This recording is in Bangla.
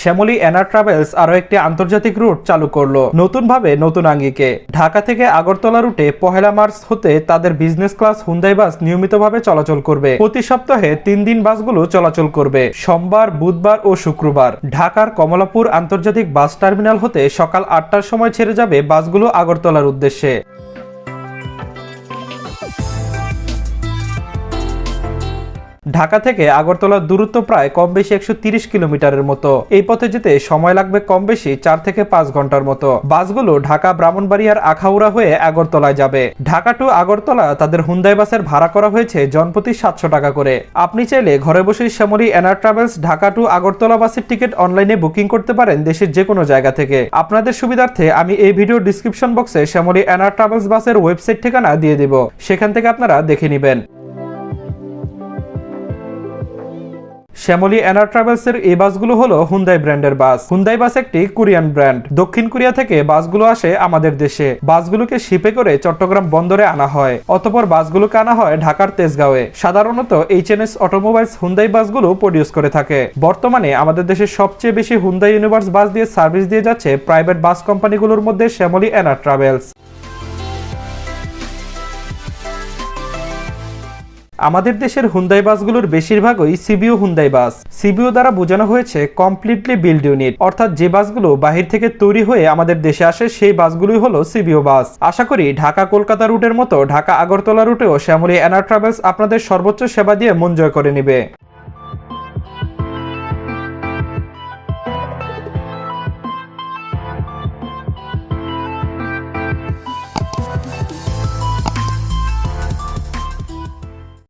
শ্যামলী এনার ট্রাভেলস আরও একটি আন্তর্জাতিক রুট চালু করল নতুনভাবে নতুন আঙ্গিকে। ঢাকা থেকে আগরতলা রুটে পহেলা মার্চ হতে তাদের বিজনেস ক্লাস হুন্দাই বাস নিয়মিতভাবে চলাচল করবে। প্রতি সপ্তাহে তিন দিন বাসগুলো চলাচল করবে। সোমবার, বুধবার ও শুক্রবার ঢাকার কমলাপুর আন্তর্জাতিক বাস টার্মিনাল হতে সকাল আটটার সময় ছেড়ে যাবে বাসগুলো আগরতলার উদ্দেশ্যে। ঢাকা থেকে আগরতলার দূরত্ব প্রায় কম বেশি একশো কিলোমিটারের মতো। এই পথে যেতে সময় লাগবে কম বেশি চার থেকে পাঁচ ঘণ্টার মতো। বাসগুলো ঢাকা, ব্রাহ্মণবাড়িয়ার আখাউড়া হয়ে আগরতলায় যাবে। ঢাকা টু আগরতলা তাদের হুন্দাই বাসের ভাড়া করা হয়েছে জনপ্রতি সাতশো টাকা করে। আপনি চাইলে ঘরে বসেই শ্যামলী এনার ট্রাভেলস ঢাকা টু আগরতলা বাসের টিকিট অনলাইনে বুকিং করতে পারেন দেশের যে কোনো জায়গা থেকে। আপনাদের সুবিধার্থে আমি এই ভিডিও ডিসক্রিপশন বক্সে শ্যামলী এনার ট্রাভেলস বাসের ওয়েবসাইট ঠিকানা দিয়ে দিব। সেখান থেকে আপনারা দেখে নেবেন। শ্যামলী এনার ট্রাভেলস এর এই বাসগুলো হলো হুন্দাই ব্র্যান্ডের বাস। হুন্দাই বাস একটি কোরিয়ান ব্র্যান্ড দক্ষিণ কোরিয়া থেকে বাসগুলো আসে আমাদের দেশে। বাসগুলোকে শিপে করে চট্টগ্রাম বন্দরে আনা হয়। অতপর বাসগুলোকে আনা হয় ঢাকার তেজগাঁওয়ে। সাধারণত H N HNS automobiles Hyundai বাসগুলো প্রডিউস করে থাকে। বর্তমানে আমাদের দেশের সবচেয়ে বেশি হুন্দাই ইউনিভার্স বাস দিয়ে সার্ভিস দিয়ে যাচ্ছে প্রাইভেট বাস কোম্পানিগুলোর মধ্যে শ্যামলী এনার ট্রাভেলস আমাদের দেশের হুন্দাই বাসগুলোর বেশিরভাগই সিবিও হুন্দাই বাস। সিবিও দ্বারা বোঝানো হয়েছে কমপ্লিটলি বিল্ড ইউনিট অর্থাৎ যে বাসগুলো বাহির থেকে তৈরি হয়ে আমাদের দেশে আসে, সেই বাসগুলোই হলো সিবিও বাস। আশা করি ঢাকা কলকাতা রুটের মতো ঢাকা আগরতলা রুটেও শ্যামলী এনার ট্রাভেলস আপনাদের সর্বোচ্চ সেবা দিয়ে মন জয় করে নেবে।